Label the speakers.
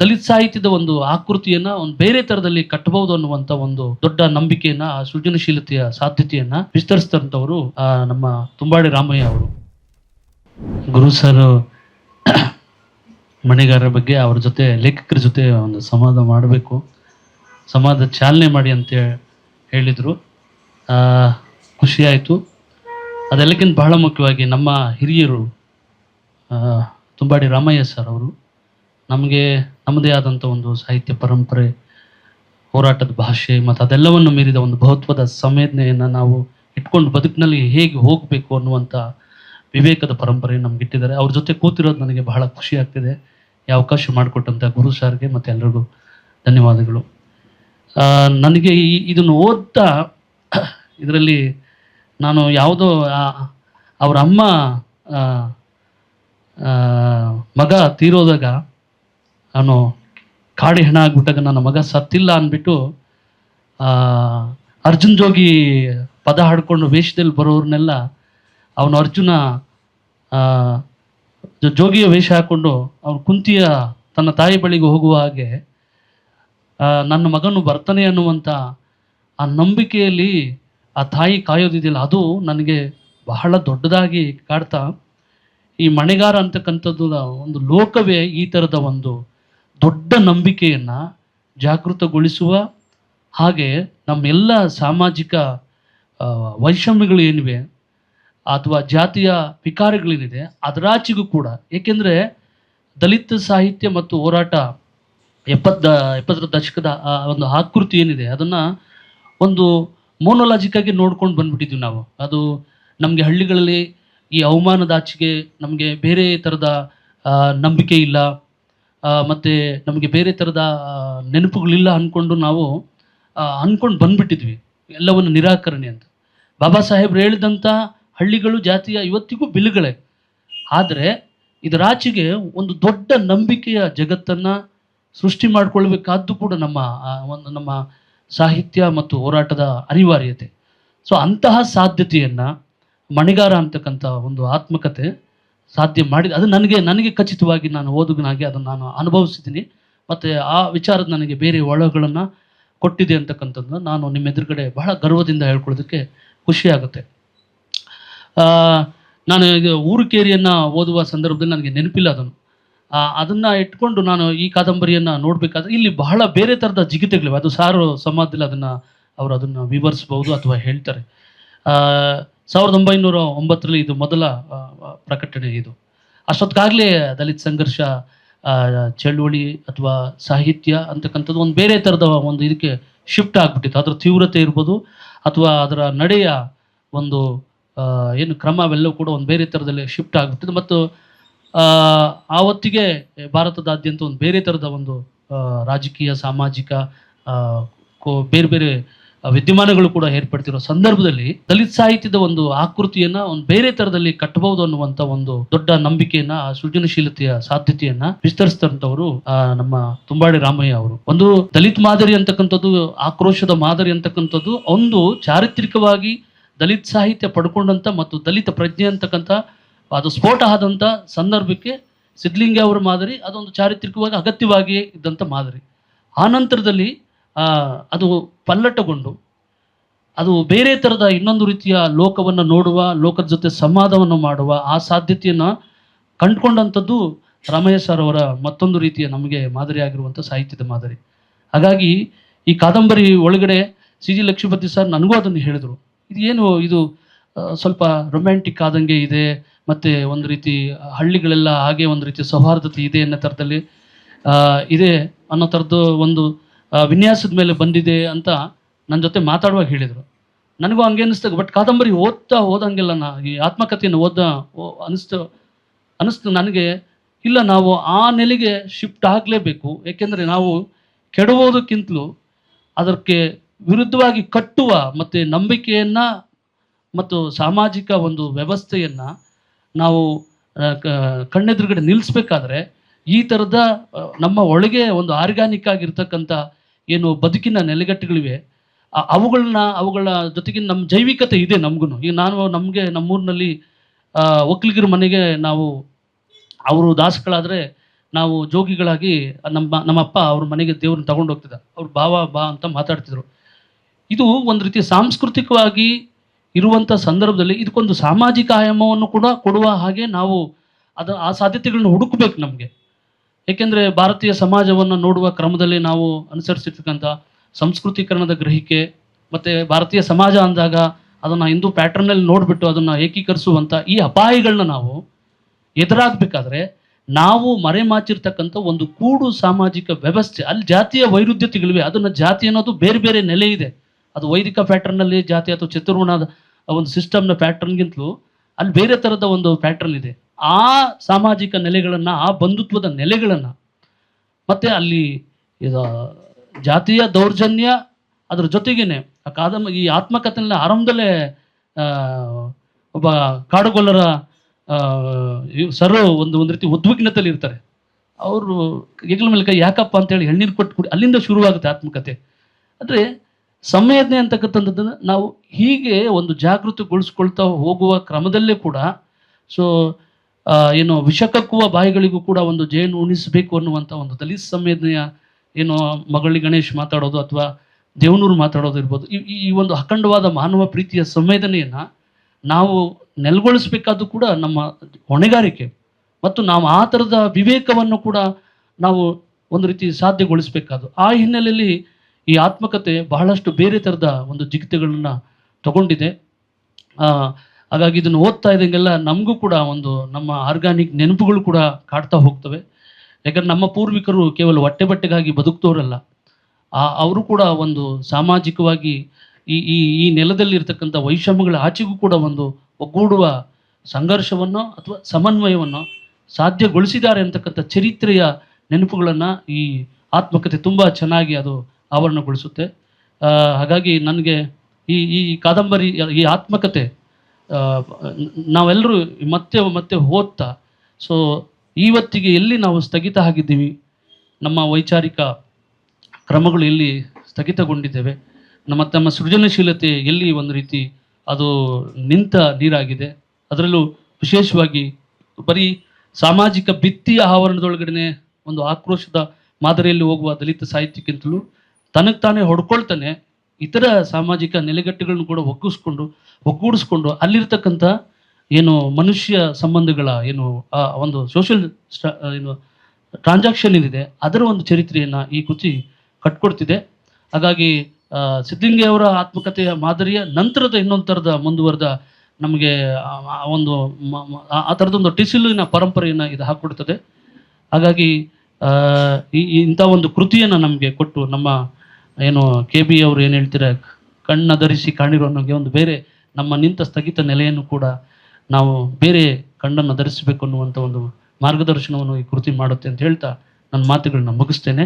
Speaker 1: ದಲಿತ ಸಾಹಿತ್ಯದ ಒಂದು ಆಕೃತಿಯನ್ನ ಒಂದು ಬೇರೆ ತರದಲ್ಲಿ ಕಟ್ಟಬಹುದು ಅನ್ನುವಂತ ಒಂದು ದೊಡ್ಡ ನಂಬಿಕೆಯನ್ನ, ಸೃಜನಶೀಲತೆಯ ಸಾಧ್ಯತೆಯನ್ನ ವಿಸ್ತರಿಸಿದಂಥವರು ನಮ್ಮ ತುಂಬಾಡಿ ರಾಮಯ್ಯ ಅವರು. ಗುರು ಸರ್ ಮಣಿಗಾರರ ಬಗ್ಗೆ ಅವ್ರ ಜೊತೆ, ಲೇಖಕರ ಜೊತೆ ಒಂದು ಸಂವಾದ ಮಾಡಬೇಕು. ಸಂವಾದ ಚಾಲನೆ ಮಾಡಿ ಅಂತ ಹೇಳಿದರು. ಖುಷಿ ಆಯಿತು. ಅದೆಲ್ಲಕ್ಕಿಂತ ಬಹಳ ಮುಖ್ಯವಾಗಿ ನಮ್ಮ ಹಿರಿಯರು ತುಂಬಾಡಿ ರಾಮಯ್ಯ ಸರ್ ಅವರು ನಮಗೆ ನಮ್ಮದೇ ಆದಂಥ ಒಂದು ಸಾಹಿತ್ಯ ಪರಂಪರೆ, ಹೋರಾಟದ ಭಾಷೆ ಮತ್ತು ಅದೆಲ್ಲವನ್ನು ಮೀರಿದ ಒಂದು ಬಹುತ್ವದ ಸಂವೇದನೆಯನ್ನು ನಾವು ಇಟ್ಕೊಂಡು ಬದುಕಿನಲ್ಲಿ ಹೇಗೆ ಹೋಗಬೇಕು ಅನ್ನುವಂಥ ವಿವೇಕದ ಪರಂಪರೆ ನಮ್ಗೆ ಇಟ್ಟಿದ್ದಾರೆ. ಅವ್ರ ಜೊತೆ ಕೂತಿರೋದು ನನಗೆ ಬಹಳ ಖುಷಿ ಆಗ್ತಿದೆ. ಈ ಅವಕಾಶ ಮಾಡಿಕೊಟ್ಟಂಥ ಗುರು ಸಾರ್ಗೆ ಮತ್ತು ಎಲ್ರಿಗೂ ಧನ್ಯವಾದಗಳು. ನನಗೆ ಈ ಇದನ್ನು ಓದ್ತಾ ಇದರಲ್ಲಿ ನಾನು ಯಾವುದೋ ಅವರ ಅಮ್ಮ ಮಗ ತೀರೋದಾಗ ಅವನು ಕಾಡಿ ಹೆಣ ಆಗ್ಬಿಟ್ಟಾಗ ನನ್ನ ಮಗ ಸತ್ತಿಲ್ಲ ಅಂದ್ಬಿಟ್ಟು ಅರ್ಜುನ್ ಜೋಗಿ ಪದ ಹಾಡ್ಕೊಂಡು ವೇಷದಲ್ಲಿ ಬರೋರನ್ನೆಲ್ಲ ಅವನು ಅರ್ಜುನ ಜೋಗಿಯ ವೇಷ ಹಾಕೊಂಡು ಅವನು ಕುಂತಿಯ ತನ್ನ ತಾಯಿ ಬಳಿಗೆ ಹೋಗುವ ಹಾಗೆ ನನ್ನ ಮಗನು ಬರ್ತಾನೆ ಅನ್ನುವಂಥ ಆ ನಂಬಿಕೆಯಲ್ಲಿ ಆ ತಾಯಿ ಕಾಯೋದಿದೆಯಲ್ಲ, ಅದು ನನಗೆ ಬಹಳ ದೊಡ್ಡದಾಗಿ ಕಾಡ್ತಾ, ಈ ಮಣೆಗಾರ ಅಂತಕ್ಕಂಥದ್ದು ಒಂದು ಲೋಕವೇ ಈ ಥರದ ಒಂದು ದೊಡ್ಡ ನಂಬಿಕೆಯನ್ನು ಜಾಗೃತಗೊಳಿಸುವ ಹಾಗೆ ನಮ್ಮೆಲ್ಲ ಸಾಮಾಜಿಕ ವೈಷಮ್ಯಗಳು ಏನಿವೆ ಅಥವಾ ಜಾತಿಯ ವಿಕಾರಗಳೇನಿದೆ ಅದರಾಚೆಗೂ ಕೂಡ, ಏಕೆಂದರೆ ದಲಿತ ಸಾಹಿತ್ಯ ಮತ್ತು ಹೋರಾಟ ಎಪ್ಪತ್ತ, ಎಪ್ಪತ್ತರ ದಶಕದ ಒಂದು ಆಕೃತಿ ಏನಿದೆ ಅದನ್ನು ಒಂದು ಮೋನೋಲಾಜಿಕ್ಕಾಗಿ ನೋಡ್ಕೊಂಡು ಬಂದ್ಬಿಟ್ಟಿದ್ವಿ ನಾವು. ಅದು ನಮಗೆ ಹಳ್ಳಿಗಳಲ್ಲಿ ಈ ಅವಮಾನದಾಚೆಗೆ ನಮಗೆ ಬೇರೆ ಥರದ ನಂಬಿಕೆ ಇಲ್ಲ. ಮತ್ತೆ ನಮಗೆ ಬೇರೆ ಥರದ ನೆನಪುಗಳಿಲ್ಲ ಅಂದ್ಕೊಂಡು ನಾವು ಅಂದ್ಕೊಂಡು ಬಂದ್ಬಿಟ್ಟಿದ್ವಿ. ಎಲ್ಲವನ್ನು ನಿರಾಕರಣೆ ಅಂತ. ಬಾಬಾ ಸಾಹೇಬ್ರು ಹೇಳಿದಂಥ ಹಳ್ಳಿಗಳು ಜಾತಿಯ ಇವತ್ತಿಗೂ ಬಿಲ್ಗಳೇ. ಆದರೆ ಇದರಾಚೆಗೆ ಒಂದು ದೊಡ್ಡ ನಂಬಿಕೆಯ ಜಗತ್ತನ್ನು ಸೃಷ್ಟಿ ಮಾಡಿಕೊಳ್ಬೇಕಾದ್ದು ಕೂಡ ನಮ್ಮ ಒಂದು ನಮ್ಮ ಸಾಹಿತ್ಯ ಮತ್ತು ಹೋರಾಟದ ಅನಿವಾರ್ಯತೆ. ಸೊ ಅಂತಹ ಸಾಧ್ಯತೆಯನ್ನು ಮಣಿಗಾರ ಅಂತಕ್ಕಂಥ ಒಂದು ಆತ್ಮಕತೆ ಸಾಧ್ಯ ಮಾಡಿದ. ಅದು ನನಗೆ ನನಗೆ ಖಚಿತವಾಗಿ ನಾನು ಓದುಗನಾಗಿ ಅದನ್ನು ನಾನು ಅನುಭವಿಸಿದ್ದೀನಿ. ಮತ್ತು ಆ ವಿಚಾರದ ನನಗೆ ಬೇರೆ ಒಳಗಳನ್ನು ಕೊಟ್ಟಿದೆ ಅಂತಕ್ಕಂಥದ್ದನ್ನ ನಾನು ನಿಮ್ಮ ಎದುರುಗಡೆ ಬಹಳ ಗರ್ವದಿಂದ ಹೇಳ್ಕೊಳ್ಳೋದಕ್ಕೆ ಖುಷಿ ಆಗುತ್ತೆ ಆ, ನಾನು ಈಗ ಊರುಕೇರಿಯನ್ನು ಓದುವ ಸಂದರ್ಭದಲ್ಲಿ ನನಗೆ ನೆನಪಿಲ್ಲ ಅದನ್ನು. ಅದನ್ನು ಇಟ್ಕೊಂಡು ನಾನು ಈ ಕಾದಂಬರಿಯನ್ನು ನೋಡಬೇಕಾದ್ರೆ ಇಲ್ಲಿ ಬಹಳ ಬೇರೆ ಥರದ ಜಿಗಿತೆಗಳಿವೆ. ಅದು ಸಾರು ಸಮಾಜದಲ್ಲಿ ಅದನ್ನು ಅವರು ಅದನ್ನು ವಿವರಿಸ್ಬೋದು ಅಥವಾ ಹೇಳ್ತಾರೆ. ಸಾವಿರದ ಒಂಬೈನೂರ ಒಂಬತ್ತರಲ್ಲಿ ಇದು ಮೊದಲ ಪ್ರಕಟಣೆ ಇದು. ಅಷ್ಟೊತ್ತಾಗಲೇ ದಲಿತ ಸಂಘರ್ಷ ಚಳುವಳಿ ಅಥವಾ ಸಾಹಿತ್ಯ ಅಂತಕ್ಕಂಥದ್ದು ಒಂದು ಬೇರೆ ಥರದ ಒಂದು ಇದಕ್ಕೆ ಶಿಫ್ಟ್ ಆಗಿಬಿಟ್ಟಿತ್ತು. ಅದರ ತೀವ್ರತೆ ಇರ್ಬೋದು ಅಥವಾ ಅದರ ನಡೆಯ ಒಂದು ಏನು ಕ್ರಮ ಅವೆಲ್ಲವೂ ಕೂಡ ಒಂದು ಬೇರೆ ಥರದಲ್ಲಿ ಶಿಫ್ಟ್ ಆಗಿಬಿಟ್ಟಿದೆ ಮತ್ತು ಆವತ್ತಿಗೆ ಭಾರತದಾದ್ಯಂತ ಒಂದು ಬೇರೆ ಥರದ ಒಂದು ರಾಜಕೀಯ, ಸಾಮಾಜಿಕ ಬೇರೆ ಬೇರೆ ವಿದ್ಯಮಾನಗಳು ಕೂಡ ಏರ್ಪಡ್ತಿರೋ ಸಂದರ್ಭದಲ್ಲಿ ದಲಿತ ಸಾಹಿತ್ಯದ ಒಂದು ಆಕೃತಿಯನ್ನ ಒಂದು ಬೇರೆ ತರದಲ್ಲಿ ಕಟ್ಟಬಹುದು ಅನ್ನುವಂತ ಒಂದು ದೊಡ್ಡ ನಂಬಿಕೆಯನ್ನ ಸೃಜನಶೀಲತೆಯ ಸಾಧ್ಯತೆಯನ್ನ ವಿಸ್ತರಿಸಿದಂತವರು ಆ, ನಮ್ಮ ತುಂಬಾಡಿ ರಾಮಯ್ಯ ಅವರು. ಒಂದು ದಲಿತ ಮಾದರಿ ಅಂತಕ್ಕಂಥದ್ದು ಆಕ್ರೋಶದ ಮಾದರಿ ಅಂತಕ್ಕಂಥದ್ದು ಒಂದು ಚಾರಿತ್ರಿಕವಾಗಿ ದಲಿತ ಸಾಹಿತ್ಯ ಪಡ್ಕೊಂಡಂತ ಮತ್ತು ದಲಿತ ಪ್ರಜ್ಞೆ ಅಂತಕ್ಕಂಥ ಅದು ಸ್ಫೋಟ ಆದಂಥ ಸಂದರ್ಭಕ್ಕೆ ಸಿದ್ಲಿಂಗ ಅವರ ಮಾದರಿ ಅದೊಂದು ಚಾರಿತ್ರಿಕವಾಗಿ ಅಗತ್ಯವಾಗಿಯೇ ಇದ್ದಂಥ ಮಾದರಿ. ಆ ನಂತರದಲ್ಲಿ ಅದು ಪಲ್ಲಟಗೊಂಡು, ಅದು ಬೇರೆ ಥರದ ಇನ್ನೊಂದು ರೀತಿಯ ಲೋಕವನ್ನು ನೋಡುವ, ಲೋಕದ ಜೊತೆ ಸಂವಾದವನ್ನು ಮಾಡುವ ಆ ಸಾಧ್ಯತೆಯನ್ನು ಕಂಡುಕೊಂಡಂಥದ್ದು ರಾಮಯ್ಯ ಸರ್ ಅವರ ಮತ್ತೊಂದು ರೀತಿಯ ನಮಗೆ ಮಾದರಿಯಾಗಿರುವಂಥ ಸಾಹಿತ್ಯದ ಮಾದರಿ. ಹಾಗಾಗಿ ಈ ಕಾದಂಬರಿ ಒಳಗಡೆ ಸಿ ಜಿ ಲಕ್ಷ್ಮೀಪತಿ ಸರ್ ನನಗೂ ಅದನ್ನು ಹೇಳಿದರು. ಇದು ಏನು, ಇದು ಸ್ವಲ್ಪ ರೊಮ್ಯಾಂಟಿಕ್ ಆದಂಗೆ ಇದೆ, ಮತ್ತು ಒಂದು ರೀತಿ ಹಳ್ಳಿಗಳೆಲ್ಲ ಹಾಗೆ ಒಂದು ರೀತಿ ಸೌಹಾರ್ದತೆ ಇದೆ ಅನ್ನೋ ಥರದಲ್ಲಿ ಇದೆ ಅನ್ನೋ ಥರದ್ದು ಒಂದು ವಿನ್ಯಾಸದ ಮೇಲೆ ಬಂದಿದೆ ಅಂತ ನನ್ನ ಜೊತೆ ಮಾತಾಡುವಾಗ ಹೇಳಿದರು. ನನಗೂ ಹಂಗೆ ಅನ್ನಿಸ್ತು, ಬಟ್ ಕಾದಂಬರಿ ಓದ್ತಾ ಹೋದಂಗೆಲ್ಲ ನಾ ಈ ಆತ್ಮಕಥೆಯನ್ನು ಓದ ಅನಿಸ್ತು ಅನಿಸ್ತು ನನಗೆ, ಇಲ್ಲ ನಾವು ಆ ನೆಲೆಗೆ ಶಿಫ್ಟ್ ಆಗಲೇಬೇಕು, ಏಕೆಂದರೆ ನಾವು ಕೆಡುವುದಕ್ಕಿಂತಲೂ ಅದಕ್ಕೆ ವಿರುದ್ಧವಾಗಿ ಕಟ್ಟುವ ಮತ್ತು ನಂಬಿಕೆಯನ್ನು ಮತ್ತು ಸಾಮಾಜಿಕ ಒಂದು ವ್ಯವಸ್ಥೆಯನ್ನು ನಾವು ಕಣ್ಣೆದುರುಗಡೆ ನಿಲ್ಲಿಸ್ಬೇಕಾದ್ರೆ ಈ ಥರದ ನಮ್ಮ ಒಳಗೆ ಒಂದು ಆರ್ಗ್ಯಾನಿಕ್ ಆಗಿರ್ತಕ್ಕಂಥ ಏನು ಬದುಕಿನ ನೆಲೆಗಟ್ಟುಗಳಿವೆ ಅವುಗಳನ್ನ, ಅವುಗಳ ಜೊತೆಗಿನ ನಮ್ಮ ಜೈವಿಕತೆ ಇದೆ ನಮಗೂ ಈಗ ನಾನು ನಮಗೆ, ನಮ್ಮೂರಿನಲ್ಲಿ ಒಕ್ಕಲಿಗರ ಮನೆಗೆ ನಾವು, ಅವರು ದಾಸಗಳಾದರೆ ನಾವು ಜೋಗಿಗಳಾಗಿ ನಮ್ಮ ನಮ್ಮ ಅಪ್ಪ ಅವ್ರ ಮನೆಗೆ ದೇವ್ರನ್ನ ತಗೊಂಡು ಹೋಗ್ತಿದ್ದ. ಅವ್ರು ಬಾವ ಬಾ ಅಂತ ಮಾತಾಡ್ತಿದ್ರು. ಇದು ಒಂದು ರೀತಿ ಸಾಂಸ್ಕೃತಿಕವಾಗಿ ಇರುವಂಥ ಸಂದರ್ಭದಲ್ಲಿ ಇದಕ್ಕೊಂದು ಸಾಮಾಜಿಕ ಆಯಾಮವನ್ನು ಕೂಡ ಕೊಡುವ ಹಾಗೆ ನಾವು ಅದ, ಆ ಸಾಧ್ಯತೆಗಳನ್ನ ಹುಡುಕಬೇಕು ನಮಗೆ. ಏಕೆಂದರೆ ಭಾರತೀಯ ಸಮಾಜವನ್ನು ನೋಡುವ ಕ್ರಮದಲ್ಲಿ ನಾವು ಅನುಸರಿಸಿರ್ತಕ್ಕಂಥ ಸಂಸ್ಕೃತೀಕರಣದ ಗ್ರಹಿಕೆ ಮತ್ತು ಭಾರತೀಯ ಸಮಾಜ ಅಂದಾಗ ಅದನ್ನು ಹಿಂದೂ ಪ್ಯಾಟರ್ನಲ್ಲಿ ನೋಡಿಬಿಟ್ಟು ಅದನ್ನು ಏಕೀಕರಿಸುವಂಥ ಈ ಅಪಾಯಗಳನ್ನ ನಾವು ಎದುರಾಗಬೇಕಾದ್ರೆ ನಾವು ಮರೆಮಾಚಿರ್ತಕ್ಕಂಥ ಒಂದು ಕೂಡು ಸಾಮಾಜಿಕ ವ್ಯವಸ್ಥೆ, ಅಲ್ಲಿ ಜಾತಿಯ ವೈರುಧ್ಯತೆಗಳಿವೆ, ಅದನ್ನು ಜಾತಿ ಅನ್ನೋದು ಬೇರೆ ಬೇರೆ ನೆಲೆ ಇದೆ. ಅದು ವೈದಿಕ ಪ್ಯಾಟರ್ನಲ್ಲಿ ಜಾತಿ ಅಥವಾ ಚತುರ್ಗುಣದ ಒಂದು ಸಿಸ್ಟಮ್ನ ಪ್ಯಾಟರ್ನ್ಗಿಂತಲೂ ಅಲ್ಲಿ ಬೇರೆ ಥರದ ಒಂದು ಪ್ಯಾಟರ್ನ್ ಇದೆ. ಆ ಸಾಮಾಜಿಕ ನೆಲೆಗಳನ್ನು, ಆ ಬಂಧುತ್ವದ ನೆಲೆಗಳನ್ನು. ಮತ್ತು ಅಲ್ಲಿ ಇದು ಜಾತಿಯ ದೌರ್ಜನ್ಯ ಅದ್ರ ಜೊತೆಗೇನೆ, ಆ ಕಾದಂಬ ಈ ಆತ್ಮಕಥೆನ ಆರಂಭದಲ್ಲೇ ಒಬ್ಬ ಕಾಡುಗೊಲ್ಲರ ಸರ್ ಒಂದು ಒಂದು ರೀತಿ ಉದ್ವಿಗ್ನತೆಯಲ್ಲಿ ಇರ್ತಾರೆ. ಅವರು ಹೆಗಲ ಮೇಲೆ ಕೈ, ಯಾಕಪ್ಪ? ಅಂತೇಳಿ ಹೆಣ್ಣೀರು ಕೊಟ್ಟು ಕುಡಿ, ಅಲ್ಲಿಂದ ಶುರುವಾಗುತ್ತೆ ಆತ್ಮಕಥೆ. ಅಂದರೆ ಸಂವೇದನೆ ಅಂತಕ್ಕಂಥದ್ದನ್ನು ನಾವು ಹೀಗೆ ಒಂದು ಜಾಗೃತಿಗೊಳಿಸ್ಕೊಳ್ತಾ ಹೋಗುವ ಕ್ರಮದಲ್ಲೇ ಕೂಡ, ಸೊ ಏನು ವಿಷಕಕ್ಕುವ ಬಾಯಿಗಳಿಗೂ ಕೂಡ ಒಂದು ಜೇನು ಉಣಿಸಬೇಕು ಅನ್ನುವಂಥ ಒಂದು ದಲಿತ ಸಂವೇದನೆಯ ಏನು ಮಗಳಿ ಗಣೇಶ್ ಮಾತಾಡೋದು ಅಥವಾ ದೇವನೂರು ಮಾತಾಡೋದು ಇರ್ಬೋದು. ಈ, ಈ- ಒಂದು ಅಖಂಡವಾದ ಮಾನವ ಪ್ರೀತಿಯ ಸಂವೇದನೆಯನ್ನು ನಾವು ನೆಲೆಗೊಳಿಸ್ಬೇಕಾದ್ದು ಕೂಡ ನಮ್ಮ ಹೊಣೆಗಾರಿಕೆ ಮತ್ತು ನಾವು ಆ ಥರದ ವಿವೇಕವನ್ನು ಕೂಡ ನಾವು ಒಂದು ರೀತಿ ಸಾಧ್ಯಗೊಳಿಸಬೇಕಾದ್ದು. ಆ ಹಿನ್ನೆಲೆಯಲ್ಲಿ ಈ ಆತ್ಮಕತೆ ಬಹಳಷ್ಟು ಬೇರೆ ಥರದ ಒಂದು ಜಿಗಿತೆಗಳನ್ನು ತಗೊಂಡಿದೆ. ಹಾಗಾಗಿ ಇದನ್ನು ಓದ್ತಾ ಇದ್ದಂಗೆಲ್ಲ ನಮಗೂ ಕೂಡ ಒಂದು ನಮ್ಮ ಆರ್ಗಾನಿಕ್ ನೆನಪುಗಳು ಕೂಡ ಕಾಡ್ತಾ ಹೋಗ್ತವೆ. ಯಾಕಂದ್ರೆ ನಮ್ಮ ಪೂರ್ವಿಕರು ಕೇವಲ ಹೊಟ್ಟೆ ಬಟ್ಟೆಗಾಗಿ ಬದುಕ್ತವ್ರಲ್ಲ. ಆ, ಅವರು ಕೂಡ ಒಂದು ಸಾಮಾಜಿಕವಾಗಿ ಈ ಈ ಈ ನೆಲದಲ್ಲಿ ಇರ್ತಕ್ಕಂಥ ವೈಷಮ್ಯಗಳ ಆಚೆಗೂ ಕೂಡ ಒಂದು ಒಗ್ಗೂಡುವ ಸಂಘರ್ಷವನ್ನು ಅಥವಾ ಸಮನ್ವಯವನ್ನು ಸಾಧ್ಯಗೊಳಿಸಿದ್ದಾರೆ ಅಂತಕ್ಕಂಥ ಚರಿತ್ರೆಯ ನೆನಪುಗಳನ್ನು ಈ ಆತ್ಮಕತೆ ತುಂಬ ಚೆನ್ನಾಗಿ ಅದು ಆವರಣಗೊಳಿಸುತ್ತೆ. ಹಾಗಾಗಿ ನನಗೆ ಈ ಈ ಕಾದಂಬರಿ, ಈ ಆತ್ಮಕತೆ ನಾವೆಲ್ಲರೂ ಮತ್ತೆ ಮತ್ತೆ ಓದ್ತಾ ಸೊ ಇವತ್ತಿಗೆ ಎಲ್ಲಿ ನಾವು ಸ್ಥಗಿತ ಆಗಿದ್ದೀವಿ? ನಮ್ಮ ವೈಚಾರಿಕ ಕ್ರಮಗಳು ಎಲ್ಲಿ ಸ್ಥಗಿತಗೊಂಡಿದ್ದೇವೆ? ನಮ್ಮ ತಮ್ಮ ಸೃಜನಶೀಲತೆ ಎಲ್ಲಿ ಒಂದು ರೀತಿ ಅದು ನಿಂತ ನೀರಾಗಿದೆ? ಅದರಲ್ಲೂ ವಿಶೇಷವಾಗಿ ಬರೀ ಸಾಮಾಜಿಕ ಭಿತ್ತಿಯ ಆವರಣದೊಳಗಡೆ ಒಂದು ಆಕ್ರೋಶದ ಮಾದರಿಯಲ್ಲಿ ಹೋಗುವ ದಲಿತ ಸಾಹಿತ್ಯಕ್ಕಿಂತಲೂ ತನಗೆ ತಾನೇ ಹೊಡ್ಕೊಳ್ತಾನೆ. ಇತರ ಸಾಮಾಜಿಕ ನೆಲೆಗಟ್ಟುಗಳನ್ನು ಕೂಡ ಒಗ್ಗಿಸ್ಕೊಂಡು, ಒಗ್ಗೂಡಿಸ್ಕೊಂಡು ಅಲ್ಲಿರ್ತಕ್ಕಂಥ ಏನು ಮನುಷ್ಯ ಸಂಬಂಧಗಳ ಏನು, ಆ ಒಂದು ಸೋಷಿಯಲ್ ಏನು ಟ್ರಾನ್ಸಾಕ್ಷನ್ ಏನಿದೆ ಅದರ ಒಂದು ಚರಿತ್ರೆಯನ್ನು ಈ ಕೃತಿ ಕಟ್ಕೊಡ್ತಿದೆ. ಹಾಗಾಗಿ ಸಿದ್ಧಲಿಂಗಿ ಅವರ ಆತ್ಮಕಥೆಯ ಮಾದರಿಯ ನಂತರದ ಇನ್ನೊಂದು ಥರದ ಮುಂದುವರೆದ ನಮಗೆ ಒಂದು ಆ- ಥರದ ಥರದೊಂದು ಟಿಸಿಲಿನ ಪರಂಪರೆಯನ್ನು ಇದು ಹಾಕ್ಕೊಡ್ತದೆ. ಹಾಗಾಗಿ ಈ ಇಂಥ ಒಂದು ಕೃತಿಯನ್ನು ನಮಗೆ ಕೊಟ್ಟು ನಮ್ಮ ಏನು ಕೆ ಬಿ ಅವರು ಏನು ಹೇಳ್ತೀರಾ ಕಣ್ಣ ಧರಿಸಿ ಕಾಣಿರೋ ಅನ್ನೋಗೆ ಒಂದು ಬೇರೆ ನಮ್ಮ ನಿಂತ ಸ್ಥಗಿತ ನೆಲೆಯನ್ನು ಕೂಡ ನಾವು ಬೇರೆ ಕಣ್ಣನ್ನು ಧರಿಸಬೇಕು ಅನ್ನುವಂಥ ಒಂದು ಮಾರ್ಗದರ್ಶನವನ್ನು ಈ ಕೃತಿ ಮಾಡುತ್ತೆ ಅಂತ ಹೇಳ್ತಾ ನನ್ನ ಮಾತುಗಳನ್ನ ಮುಗಿಸ್ತೇನೆ.